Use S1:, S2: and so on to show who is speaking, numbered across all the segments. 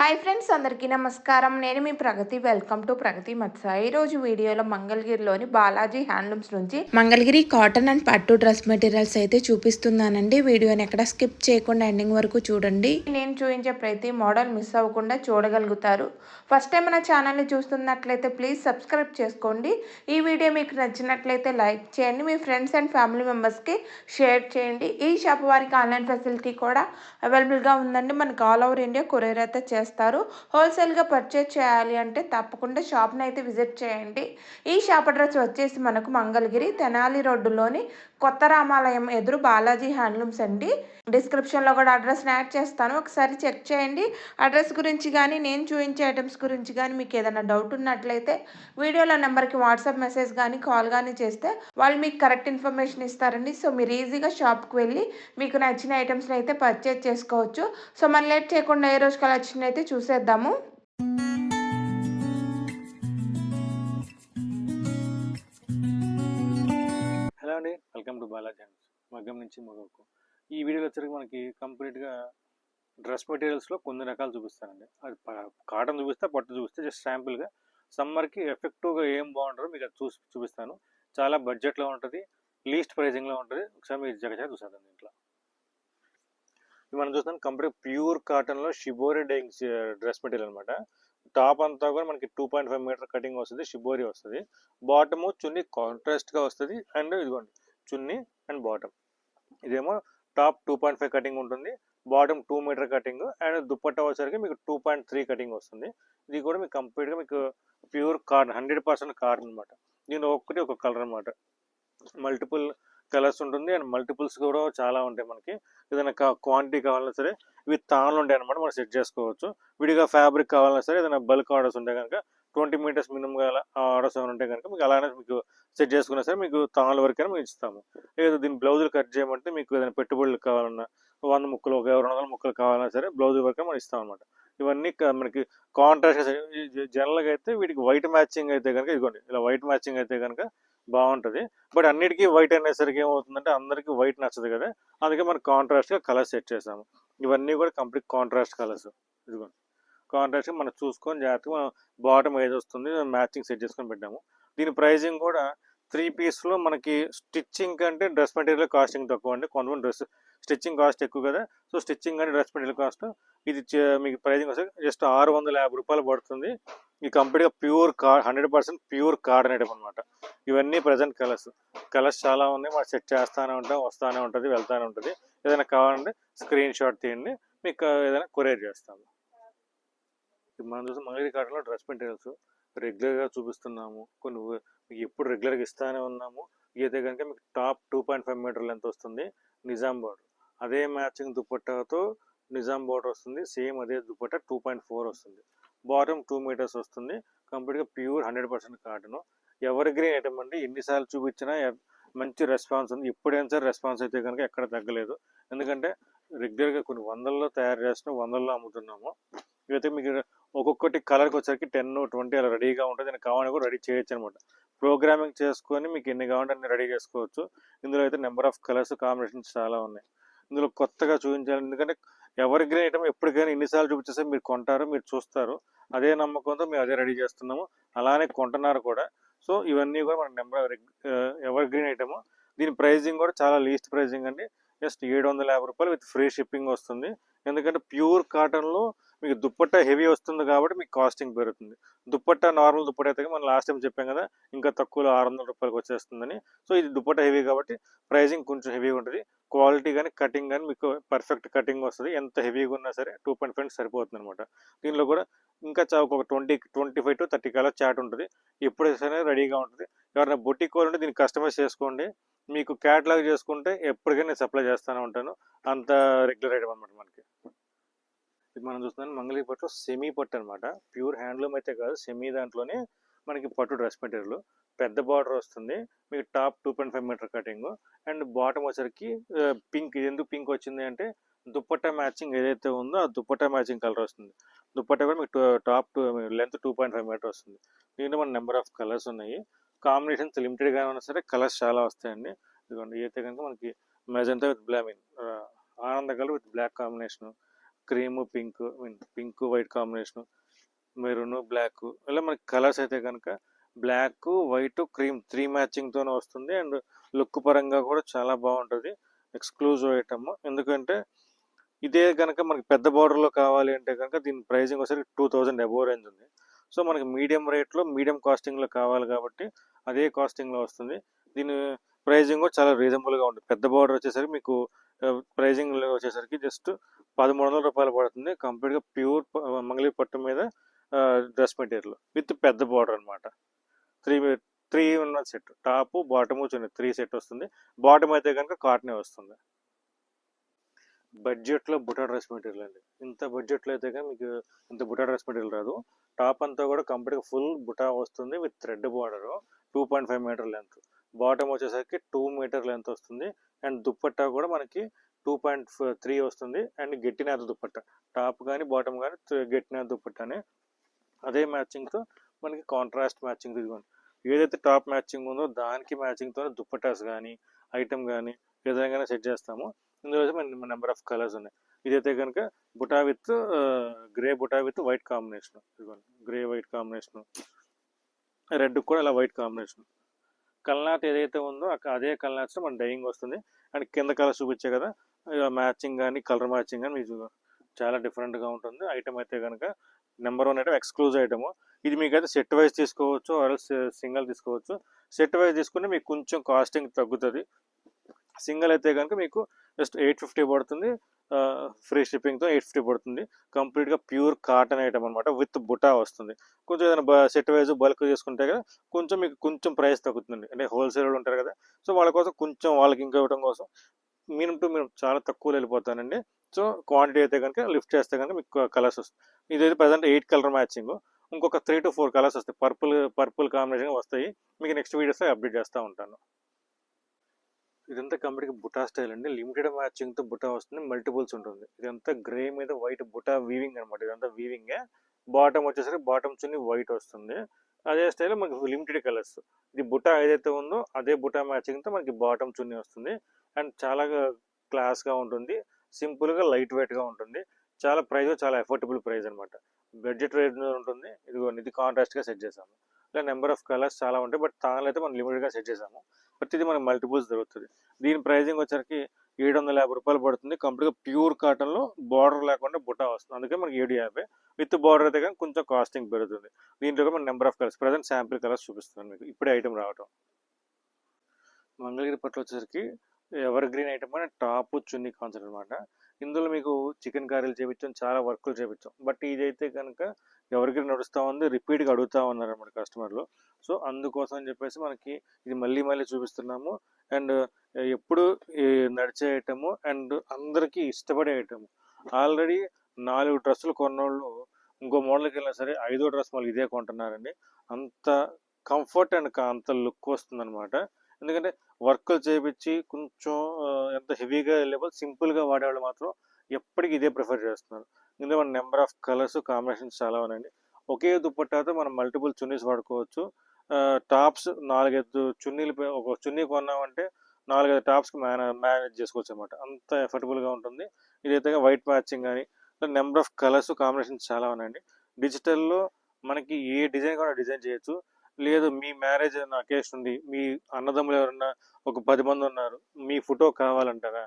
S1: Hi friends అందరికీ నమస్కారం. నేను మీ ప్రగతి. వెల్కమ్ టు ప్రగతి మత్స. ఈ రోజు వీడియోలో మంగళగిరిలోని బాలాజీ హ్యాండ్లూమ్స్ నుంచి మంగళగిరి కాటన్ అండ్ పట్టు డ్రెస్ మెటీరియల్స్ అయితే చూపిస్తున్నానండి. వీడియోని ఎక్కడ స్కిప్ చేయకుండా ఎండింగ్ వరకు చూడండి. నేను చూపించే ప్రతి మోడల్ మిస్ అవ్వకుండా చూడగలుగుతారు. ఫస్ట్ టైం మన ఛానల్ని చూస్తున్నట్లయితే ప్లీజ్ సబ్స్క్రైబ్ చేసుకోండి. ఈ వీడియో మీకు నచ్చినట్లయితే లైక్ చేయండి. మీ ఫ్రెండ్స్ అండ్ ఫ్యామిలీ మెంబర్స్కి షేర్ చేయండి. ఈ షాప్ వారికి ఆన్లైన్ ఫెసిలిటీ కూడా అవైలబుల్గా ఉందండి. మనకి ఆల్ ఓవర్ ఇండియా కొరియర్ అయితే చేస్తారు. హోల్సేల్గా పర్చేజ్ చేయాలి అంటే తప్పకుండా షాప్ని అయితే విజిట్ చేయండి. ఈ షాప్ అడ్రస్ వచ్చేసి మనకు మంగళగిరి తెనాలి రోడ్డులోని కొత్త రామాలయం ఎదురు బాలాజీ హ్యాండ్లూమ్స్ అండి. డిస్క్రిప్షన్లో కూడా అడ్రస్ యాడ్ చేస్తాను. ఒకసారి చెక్ చేయండి. అడ్రస్ గురించి కానీ నేను చూపించే ఐటమ్స్ గురించి కానీ మీకు ఏదైనా డౌట్ ఉన్నట్లయితే వీడియోలో నెంబర్కి వాట్సాప్ మెసేజ్ కానీ కాల్ కానీ చేస్తే వాళ్ళు మీకు కరెక్ట్ ఇన్ఫర్మేషన్ ఇస్తారండి. సో మీరు ఈజీగా షాప్కి వెళ్ళి మీకు నచ్చిన ఐటమ్స్ని అయితే పర్చేజ్ చేసుకోవచ్చు. సో మనం లేట్ చేయకుండా ఏ రోజు కలెక్షన్ అయితే చూసేద్దాము.
S2: హలో అండి వెల్కమ్ టు బాలాజీ అండ్ మగ్గం నుంచి మగకు ఈ వీడియోలో వచ్చరికి మనకి కంప్లీట్గా డ్రెస్ మెటీరియల్స్లో కొన్ని రకాలు చూపిస్తానండి. అది కాటన్ చూపిస్తే పట్టు చూపిస్తే జస్ట్ శాంపుల్గా. సమ్మర్కి ఎఫెక్టివ్గా ఏం బాగుంటుందో మీకు అది చూసి చూపిస్తాను. చాలా బడ్జెట్లో ఉంటుంది లీస్ట్ ప్రైజింగ్లో ఉంటుంది. ఒకసారి మీరు జగజా చూసేద్దాం దీంట్లో. మనం చూస్తాం కంప్లీట్ ప్యూర్ కాటన్లో షిబోరి డైంగ్ డ్రెస్ మెటీరియల్ అనమాట టాప్ అంతా కూడా మనకి two point five meter cutting వస్తుంది షిబోరి వస్తుంది. బాటము చున్నీ కాంట్రాస్ట్గా వస్తుంది అండ్ ఇదిగోండి చున్నీ అండ్ బాటమ్. ఇదేమో top two point five cutting ఉంటుంది bottom two meter cutting and dupatta వచ్చేసరికి మీకు టూ పాయింట్ త్రీ కటింగ్ వస్తుంది. ఇది కూడా మీకు కంప్లీట్గా మీకు pure corn hundred percent corn అనమాట దీని ఒక్కటి ఒక కలర్ అనమాట మల్టిపుల్ కలర్స్ ఉంటుంది అండ్ మల్టిపుల్స్ కూడా చాలా ఉంటాయి మనకి. ఏదైనా క్వాంటిటీ కావాలన్నా సరే ఇవి తాళ్ళు ఉంటాయి అనమాట మనం సెట్ చేసుకోవచ్చు. విడిగా ఫ్యాబ్రిక్ కావాలన్నా సరే ఏదైనా బల్క్ ఆర్డర్స్ ఉంటే కనుక ట్వంటీ మీటర్స్ మినిమం ఆర్డర్స్ ఏమైనా ఉంటే కనుక మీకు అలానే మీకు సెట్ చేసుకున్నా సరే మీకు తాళ్ళ వరకైనా మేము ఇస్తాము. లేదా దీని బ్లౌజులు కట్ చేయమంటే మీకు ఏదైనా పెట్టుబడులు కావాలన్నా వంద ముక్కలు ఒక రెండు వందల ముక్కలు కావాలన్నా సరే బ్లౌజ్ వరకే మనం ఇస్తాం అనమాట ఇవన్నీ మనకి కాంట్రాస్ట్ జనరల్గా అయితే వీటికి వైట్ మ్యాచింగ్ అయితే కనుక ఇదిగోండి ఇలా వైట్ మ్యాచింగ్ అయితే కనుక బాగుంటుంది. బట్ అన్నిటికీ వైట్ అనేసరికి ఏమవుతుందంటే అందరికీ వైట్ నచ్చదు కదా. అందుకే మనం కాంట్రాస్ట్గా కలర్స్ సెట్ చేసాము. ఇవన్నీ కూడా కంప్లీట్ కాంట్రాస్ట్ కలర్స్. ఇదిగోండి కాంట్రాస్ట్గా మనం చూసుకొని జాగ్రత్తగా మనం బాటమ్ ఏది వస్తుంది మ్యాచింగ్ సెట్ చేసుకొని పెట్టాము. దీని ప్రైజింగ్ కూడా త్రీ పీస్లో మనకి స్టిచ్చింగ్ కంటే డ్రెస్ మెటీరియల్ కాస్టింగ్ తక్కువ అండి. కొంతమంది డ్రెస్ స్టిచ్చింగ్ కాస్ట్ ఎక్కువ కదా. సో స్టిచ్చింగ్ అంటే డ్రెస్ మెటీరియల్ కాస్ట్ ఇది మీకు ప్రైజింగ్ వస్తే జస్ట్ ఆరు వందల యాభై రూపాయలు పడుతుంది. ఇది కంప్లీట్గా ప్యూర్ కా hundred percent pure card item అనమాట ఇవన్నీ ప్రజెంట్ కలర్స్ కలర్స్ చాలా ఉన్నాయి. మనం సెట్ చేస్తానే ఉంటాం వస్తూనే ఉంటుంది వెళ్తానే ఉంటుంది. ఏదైనా కావాలంటే స్క్రీన్ షాట్ తీయండి. మీకు ఏదైనా కొరియర్ చేస్తాము. మనం చూసి మంగళగిరి కాటలో డ్రెస్ మెటీరియల్స్ రెగ్యులర్గా చూపిస్తున్నాము. కొన్ని మీకు ఎప్పుడు రెగ్యులర్గా ఇస్తానే ఉన్నాము. అయితే కనుక మీకు top two point five meter length వస్తుంది. నిజాం బార్డర్ అదే మ్యాచింగ్ దుపట్టాతో నిజాం బార్డర్ వస్తుంది. సేమ్ అదే దుపట్టా టూ పాయింట్ ఫోర్ వస్తుంది. బాటమ్ టూ మీటర్స్ వస్తుంది. కంప్లీట్గా pure hundred percent cotton evergreen item అండి? ఎన్నిసార్లు చూపించినా మంచి రెస్పాన్స్ ఉంది. ఇప్పుడైనా సరే రెస్పాన్స్ అయితే కనుక ఎక్కడ తగ్గలేదు. ఎందుకంటే రెగ్యులర్గా కొన్ని వందల్లో తయారు చేస్తున్నాం వందల్లో అమ్ముతున్నాము. ఇవైతే మీకు ఒక్కొక్కటి కలర్కి వచ్చేసరికి టెన్ ట్వంటీ అలా రెడీగా ఉంటుంది. నేను కావాలని కూడా రెడీ చేయొచ్చు అనమాట. ప్రోగ్రామింగ్ చేసుకొని మీకు ఎన్ని కావాలంటే అన్ని రెడీ చేసుకోవచ్చు. ఇందులో అయితే నెంబర్ ఆఫ్ కలర్స్ కాంబినేషన్స్ చాలా ఉన్నాయి. ఇందులో కొత్తగా చూపించాలి. ఎందుకంటే ఎవరి గ్రీన్ ఐటమ్ ఎప్పటికైనా ఎన్నిసార్లు చూపించేస్తే మీరు కొంటారు మీరు చూస్తారు. అదే నమ్మకంతో మేము అదే రెడీ చేస్తున్నాము. అలానే కొంటున్నారు కూడా. సో ఇవన్నీ కూడా మన నెంబర్ ఎవర్ గ్రీన్ ఐటమ్ దీని ప్రైజింగ్ కూడా చాలా లీస్ట్ ప్రైజింగ్ అండి. జస్ట్ ఏడు వందల యాభై రూపాయలు విత్ ఫ్రీ షిప్పింగ్ వస్తుంది. ఎందుకంటే ప్యూర్ కాటన్లో మీకు దుప్పట్టా హెవీ వస్తుంది కాబట్టి మీకు కాస్టింగ్ పెరుగుతుంది. దుప్పట్టా నార్మల్ దుప్పట్టా అయితే మనం లాస్ట్ టైం చెప్పాం కదా ఇంకా తక్కువలో ఆరు వందల రూపాయలకి వచ్చేస్తుందని. సో ఇది దుప్పట్టా హెవీ కాబట్టి ప్రైజింగ్ కొంచెం హెవీగా ఉంటుంది. క్వాలిటీ కానీ కటింగ్ కానీ మీకు పర్ఫెక్ట్ కటింగ్ వస్తుంది. ఎంత హెవీగా ఉన్నా సరే టూ పాయింట్ ఫైవ్ సరిపోతుంది అనమాట దీనిలో కూడా ఇంకా చా- ఒక twenty twenty five to thirty colour chart ఉంటుంది. ఎప్పుడు సరే రెడీగా ఉంటుంది. ఎవరైనా బొట్టి ఉంటే దీన్ని కస్టమైజ్ చేసుకోండి. మీకు క్యాటలాగ్ చేసుకుంటే ఎప్పటికైనా నేను సప్లై చేస్తూనే ఉంటాను. అంత రెగ్యులర్ ఐటమ్ అనమాట మనకి. ఇది మనం చూస్తున్నాం. మంగళీ పట్టు సెమీ పట్టు అనమాట ప్యూర్ హ్యాండ్లూమ్ అయితే కాదు. సెమీ దాంట్లోనే మనకి పట్టు డ్రెస్ మెటీరియల్ పెద్ద బార్డర్ వస్తుంది. మీకు top two point five meter cutting and bottom వచ్చరికి పింక్ ఇది ఎందుకు పింక్ వచ్చింది అంటే దుప్పట్టా మ్యాచింగ్ ఏదైతే ఉందో ఆ దుప్పట్టా మ్యాచింగ్ కలర్ వస్తుంది. దుప్పట్టా కూడా మీకు top two length two point five meter వస్తుంది. దీంట్లో మన నెంబర్ ఆఫ్ కలర్స్ ఉన్నాయి. కాంబినేషన్స్ లిమిటెడ్గా ఉన్నా సరే కలర్స్ చాలా వస్తాయండి. ఇదిగోండి అయితే కనుక మనకి మెజంతా విత్ బ్లా మీన్ ఆనంద colour with black combination cream pink mean pink white combination maroon black ఇలా మనకి కలర్స్ అయితే కనుక బ్లాక్ వైట్ క్రీమ్ త్రీ మ్యాచింగ్తోనే వస్తుంది. అండ్ లుక్ పరంగా కూడా చాలా బాగుంటుంది. Exclusive item. ఎందుకంటే ఇదే కనుక మనకి పెద్ద బార్డర్లో కావాలి అంటే కనుక దీని ప్రైజింగ్ వచ్చేసరికి టూ థౌజండ్ అబోవ్ రేంజ్ ఉంది. సో మనకి మీడియం రేట్లో మీడియం కాస్టింగ్లో కావాలి కాబట్టి అదే కాస్టింగ్లో వస్తుంది. దీని ప్రైజింగ్ కూడా చాలా రీజనబుల్గా ఉంటుంది. పెద్ద బార్డర్ వచ్చేసరికి మీకు ప్రైజింగ్ వచ్చేసరికి జస్ట్ పదమూడు వందల రూపాయలు పడుతుంది. కంప్లీట్గా ప్యూర్ మంగళీ పట్టు మీద డ్రెస్ మెటీరియల్ విత్ పెద్ద బార్డర్ అనమాట త్రీ త్రీ ఉన్న సెట్ టాప్ బాటము చిన్న త్రీ సెట్ వస్తుంది. బాటమ్ అయితే కనుక కాటనే వస్తుంది. బడ్జెట్లో బుటా డ్రెస్ మెటీరియల్ అండి. ఇంత బడ్జెట్లో అయితే కనుక మీకు ఇంత బుటా డ్రెస్ మెటీరియల్ రాదు. టాప్ అంతా కూడా కంప్లీట్గా ఫుల్ బుటా వస్తుంది with thread border two point five meter length bottom వచ్చేసరికి టూ మీటర్ లెంత్ వస్తుంది. అండ్ దుప్పట్టా కూడా మనకి టూ పాయింట్ త్రీ వస్తుంది. అండ్ గట్టినాథ దుప్పట్ట. టాప్ కానీ బాటమ్ కానీ గట్టినాథ దుప్పట్టానే అదే మ్యాచింగ్తో మనకి కాంట్రాస్ట్ మ్యాచింగ్ ఇదిగోండి. ఏదైతే టాప్ మ్యాచింగ్ ఉందో దానికి మ్యాచింగ్తో దుప్పటాస్ కానీ ఐటమ్ కానీ ఏదైనా సెట్ చేస్తాము. ఇందులో మన నెంబర్ ఆఫ్ కలర్స్ ఉన్నాయి. ఇదైతే కనుక buta with grey buta with white combination. ఇదిగోండి. Grey white combination. రెడ్ కూడా ఇలా వైట్ కాంబినేషన్. కల్నాట్ ఏదైతే ఉందో అక్కడ అదే కల్నాథ్లో మన డైయింగ్ వస్తుంది. అండ్ కింద కలర్ చూపించే కదా మ్యాచింగ్ కానీ కలర్ మ్యాచింగ్ కానీ మీకు చాలా డిఫరెంట్గా ఉంటుంది. ఐటమ్ అయితే కనుక number one item exclusive item. ఇది మీకు అయితే సెట్ వైజ్ తీసుకోవచ్చు ఆర్ సింగిల్ తీసుకోవచ్చు. సెట్ వైజ్ తీసుకుంటే మీకు కొంచెం కాస్టింగ్ తగ్గుతుంది. సింగిల్ అయితే కనుక మీకు జస్ట్ ఎయిట్ ఫిఫ్టీ పడుతుంది. ఫ్రీ షిప్పింగ్తో ఎయిట్ ఫిఫ్టీ పడుతుంది. కంప్లీట్గా ప్యూర్ కాటన్ ఐటమ్ అనమాట విత్ బుటా వస్తుంది. కొంచెం ఏదైనా సెట్ వైజ్ బల్క్ చేసుకుంటే కదా కొంచెం మీకు కొంచెం ప్రైస్ తగ్గుతుంది. అంటే హోల్సేల్ ఉంటారు కదా సో వాళ్ళ కోసం కొంచెం వాళ్ళకి ఇంకా ఇవ్వడం కోసం మినిమం టు మినిమం చాలా తక్కువలో వెళ్ళిపోతానండి. సో క్వాంటిటీ అయితే కనుక లిఫ్ట్ చేస్తే కనుక మీకు కలర్స్ వస్తాయి ఇదైతే ప్రజెంట్ ఎయిట్ కలర్ మ్యాచింగ్ ఇంకొక త్రీ టు ఫోర్ కలర్స్ వస్తాయి. పర్పుల్ పర్పుల్ కాంబినేషన్ వస్తాయి. మీకు నెక్స్ట్ వీడియోస్లో అప్డేట్ చేస్తూ ఉంటాను. ఇదంతా కంప్లీట్గా బుటా స్టైల్ అండి. లిమిటెడ్ మ్యాచింగ్తో బుటా వస్తుంది. మల్టిపుల్స్ ఉంటుంది. ఇదంతా గ్రే మీద వైట్ బుటా వీవింగ్ అనమాట ఇదంతా వీవింగే బాటమ్ వచ్చేసరికి బాటమ్ చున్ని వైట్ వస్తుంది. అదే స్టైల్ మనకి లిమిటెడ్ కలర్స్ ఇది బుటా ఏదైతే ఉందో అదే బుటా మ్యాచింగ్తో మనకి బాటమ్ చున్ని వస్తుంది. అండ్ చాలా క్లాస్గా ఉంటుంది. సింపుల్గా లైట్ వెయిట్గా ఉంటుంది. చాలా ప్రైస్ చాలా అఫోర్డబుల్ ప్రైస్ అనమాట బడ్జెట్ రేట్ ఉంటుంది. ఇదిగోండి ఇది కాంట్రాస్ట్గా సెట్ చేసాము ఇలా నెంబర్ ఆఫ్ కలర్స్ చాలా ఉంటాయి బట్ తాను అయితే మనం లిమిటెడ్గా సెట్ చేసాము ప్రతిదీ మనకి మల్టిపుల్స్ దొరుకుతుంది. దీని ప్రైజింగ్ వచ్చరికి ఏడు వందల యాభై రూపాయలు పడుతుంది. కంప్లీట్గా ప్యూర్ కాటన్లో బార్డర్ లేకుండా బుటా వస్తుంది. అందుకే మనకి ఏడు యాభై విత్ బార్డర్ అయితే కానీ కొంచెం కాస్టింగ్ పెరుగుతుంది. దీంట్లో కూడా మన number of colours present sample colours చూపిస్తున్నాను మీకు. ఇప్పుడే ఐటమ్ రావటం. మంగళగిరి పట్ల వచ్చేసరికి ఎవర్ గ్రీన్ ఐటమ్ అని టాప్ చున్నీ కాన్సెప్ట్ అనమాట ఇందులో మీకు చికెన్ కర్రీలు చేపించాం చాలా వర్కులు చేపించాం బట్ ఇదైతే కనుక ఎవరికి నడుస్తూ ఉంది రిపీట్గా అడుగుతూ ఉన్నారు అనమాట కస్టమర్లు. సో అందుకోసం అని చెప్పేసి మనకి ఇది మళ్ళీ మళ్ళీ చూపిస్తున్నాము. అండ్ ఎప్పుడు ఈ నడిచే ఐటము అండ్ అందరికీ ఇష్టపడే ఐటము ఆల్రెడీ నాలుగు డ్రెస్సులు కొన్నోళ్ళు ఇంకో మోడల్కి వెళ్ళినా సరే ఐదో డ్రెస్ మళ్ళీ ఇదే కొంటున్నారండి. అంత కంఫర్ట్ అండ్ అంత లుక్ వస్తుంది అనమాట ఎందుకంటే వర్క్లు చేయించి కొంచెం ఎంత హెవీగా వెళ్ళేవాళ్ళు సింపుల్గా వాడేవాళ్ళు మాత్రం ఎప్పటికీ ఇదే ప్రిఫర్ చేస్తున్నారు. ఇందులో మన నెంబర్ ఆఫ్ కలర్స్ కాంబినేషన్స్ చాలా ఉన్నాయండి. ఒకే దుప్పట్టాతో మనం మల్టిపుల్ చున్నీస్ వాడుకోవచ్చు. టాప్స్ నాలుగైదు చున్నీలు ఒక చున్నీ కొన్నామంటే నాలుగైదు టాప్స్కి మేనే మేనేజ్ చేసుకోవచ్చు అనమాట అంత ఎఫర్టబుల్గా ఉంటుంది. ఇదైతే వైట్ మ్యాచింగ్ కానీ నెంబర్ ఆఫ్ కలర్స్ కాంబినేషన్స్ చాలా ఉన్నాయండి. డిజిటల్లో మనకి ఏ డిజైన్ కూడా డిజైన్ చేయొచ్చు. లేదు మీ మ్యారేజ్ నా అకేషన్ ఉంది. మీ అన్నదమ్ములు ఎవరన్నా ఒక పది మంది ఉన్నారు. మీ ఫోటో కావాలంటారా?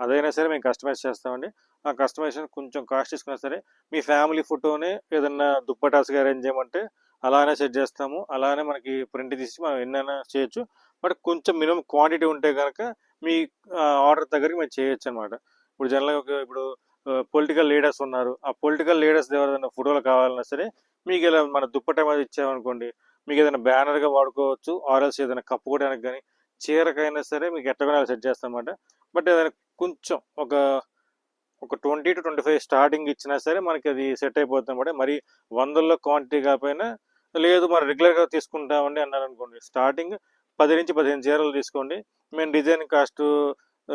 S2: అదైనా సరే మేము కస్టమైజ్ చేస్తామండి. ఆ కస్టమైజేషన్ కొంచెం కాస్ట్ తీసుకున్నా సరే మీ ఫ్యామిలీ ఫోటోనే ఏదన్నా దుప్పటాస్గా అరేంజ్ చేయమంటే అలానే సెట్ చేస్తాము. అలానే మనకి ప్రింట్ తీసి మనం ఎన్నైనా చేయొచ్చు. బట్ కొంచెం మినిమం క్వాంటిటీ ఉంటే కనుక మీ ఆర్డర్ దగ్గరికి మేము చేయొచ్చు అనమాట ఇప్పుడు జనరల్గా ఇప్పుడు పొలిటికల్ లీడర్స్ ఉన్నారు. ఆ పొలిటికల్ లీడర్స్ ఎవరైనా ఫోటోలు కావాలన్నా సరే మీకు ఇలా మన దుప్పట మీద ఇచ్చామనుకోండి మీకు ఏదైనా బ్యానర్గా వాడుకోవచ్చు ఆర్ఎల్స్ ఏదైనా కప్పుకోవడానికి కానీ చీరకైనా సరే మీకు ఎట్టగానే సెట్ చేస్తామన్నమాట. బట్ ఏదైనా కొంచెం ఒక ఒక twenty two twenty five starting ఇచ్చినా సరే మనకి అది సెట్ అయిపోతుంది అనమాట మరి వందల్లో క్వాంటిటీ కాకపోయినా లేదు మరి రెగ్యులర్గా తీసుకుంటామండి అన్నారు అనుకోండి స్టార్టింగ్ పది నుంచి పదిహేను చీరలు తీసుకోండి. మేము డిజైన్ కాస్ట్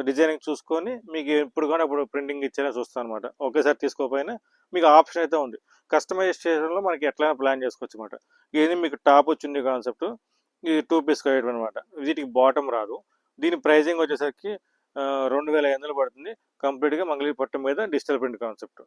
S2: డిజైనింగ్ చూసుకొని మీకు ఎప్పుడు కానీ అప్పుడు ప్రింటింగ్ ఇచ్చేలా చూస్తాను అనమాట ఒకేసారి తీసుకోకపోయినా మీకు ఆప్షన్ అయితే ఉంది. కస్టమైజ్ చేయడంలో మనకి ఎట్లయినా ప్లాన్ చేసుకోవచ్చు అనమాట ఇది మీకు టాప్ వచ్చింది కాన్సెప్ట్. ఇది టూ పీస్ కట్టడం అనమాట వీటికి బాటమ్ రాదు. దీని ప్రైజింగ్ వచ్చేసరికి రెండు వేల ఐదు వందలు పడుతుంది. కంప్లీట్గా మంగళీ పట్టు మీద డిజిటల్ ప్రింట్ కాన్సెప్ట్.